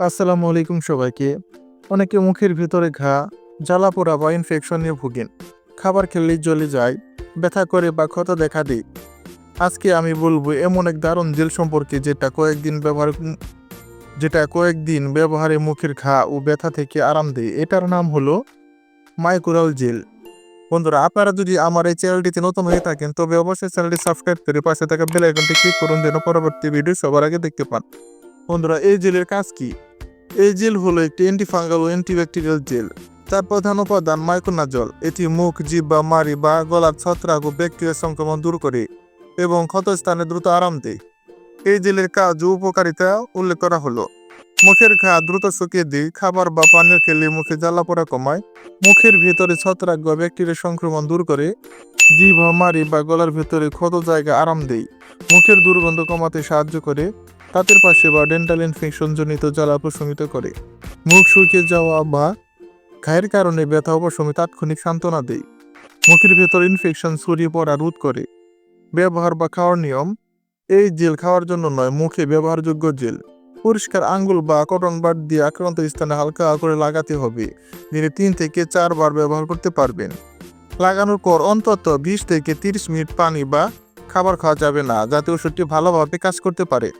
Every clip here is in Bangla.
আসসালামু আলাইকুম সবাইকে। অনেকে মুখের ভিতরে ঘা জ্বালা পোড়া বা ইনফেকশন নিয়ে ভুগেন। খাবার খেলেই জ্বলে যায়, ব্যথা করে বা ক্ষত দেখা দেয়। আজকে আমি বলব এমন এক দারুণ জেল সম্পর্কে যেটা কয়েকদিন ব্যবহার, যেটা কয়েকদিন ব্যবহারে মুখের ঘা ও ব্যথা থেকে আরাম দেয়। এটার নাম হলো মাইক্রোরাল জেল। বন্ধুরা, আপনারা যদি আমার এই চ্যানেলটিতে নতুন হয়ে থাকেন, তবে অবশ্যই চ্যানেলটি সাবস্ক্রাইব করে পাশে থাকা বেল আইকনটি ক্লিক করুন, যেন পরবর্তী ভিডিও সবার আগে দেখতে পান। বন্ধুরা, এই জেলের কাজ কি? এই জেল হলো একটি অ্যান্টিফাঙ্গাল ও অ্যান্টিব্যাকটেরিয়াল জেল। তার প্রধান উপাদান মাইক্রোনাজল এটি মুখ জীব বা মারি বা গলার ছত্রাক ও ব্যাকটেরিয়া সংক্রমণ দূর করে এবং ক্ষতস্থানে দ্রুত আরাম দেয়। এই জেলের কাজ ও উপকারিতা উল্লেখ করা হলো। মুখের ঘা দ্রুত শুকিয়ে দেয়, খাবার বা পানীয় খেলে মুখে জ্বালা পোড়া কমায়, মুখের ভেতরে ছত্রাক বা ব্যাকটেরিয়া সংক্রমণ দূর করে, জিভ মারি বা গলার ভেতরে ক্ষত জায়গা আরাম দেয়। মুখের দুর্গন্ধ কমাতে সাহায্য করে দাঁতের পাশে বা ডেন্টাল ইনফেকশন জনিত জ্বালা প্রশমিত করে। মুখ শুকিয়ে যাওয়া বা ঘায়ের কারণে ব্যথা উপশমে তাৎক্ষণিক সান্ত্বনা দেয়। মুখের ভেতর ইনফেকশন ছড়িয়ে পড়া রোধ করে। ব্যবহার বা খাওয়ার নিয়ম, এই জেল খাওয়ার জন্য নয়, মুখে ব্যবহারযোগ্য জেল। পরিষ্কার আঙ্গুল বা কটন বার দিয়ে আক্রান্ত স্থানে হালকা করে লাগাতে হবে। দিনে তিন থেকে চারবার ব্যবহার করতে পারবেন। লাগানোর পর অন্তত বিশ থেকে তিরিশ মিনিট পানি বা খাবার খাওয়া যাবে না, যাতে ওষুধটি ভালোভাবে কাজ করতে পারে।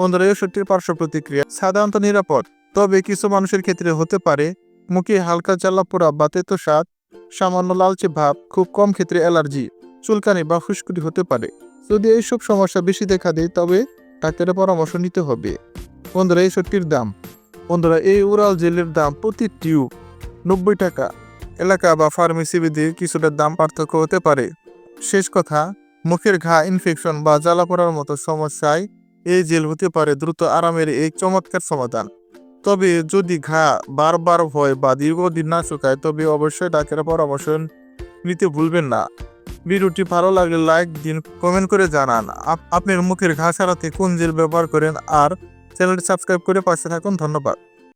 বন্ধুরা এই ওষুধটির পার্শ্ব প্রতিক্রিয়া সাধারণত নিরাপদ, তবে কিছু মানুষের ক্ষেত্রে হতে পারে, মুখে হালকা জ্বালা পোড়া বা তেতো স্বাদ, সামান্য লালচে ভাব, খুব কম ক্ষেত্রে অ্যালার্জি, চুলকানি বা ফুসকুড়ি হতে পারে। যদি এইসব সমস্যা বেশি দেখা দেয়, তবে ডাক্তারের পরামর্শ নিতে হবে। বন্ধুরা এই দাম। বন্ধুরা, এই উরাল জেলের দাম প্রতি টিউব নব্বই টাকা। এলাকা বা ফার্মেসি বিধি কিছুটা দাম পার্থক্য হতে পারে। শেষ কথা, মুখের ঘা, ইনফেকশন বা জ্বালা পড়ার মতো সমস্যায় এই জেল হতে পারে দ্রুত আরামের এই চমৎকার সমাধান। তবে যদি ঘা বারবার হয় বা দীর্ঘদিন না শুকায়, তবে অবশ্যই ডাক্তারের পরামর্শ নিতে ভুলবেন না। ভিডিওটি ভালো লাগলে লাইক দিন, কমেন্ট করে জানান আপ- আপনার মুখের ঘা সারাতে কোন জেল ব্যবহার করেন, আর চ্যানেলটি সাবস্ক্রাইব করে পাশে থাকুন। ধন্যবাদ।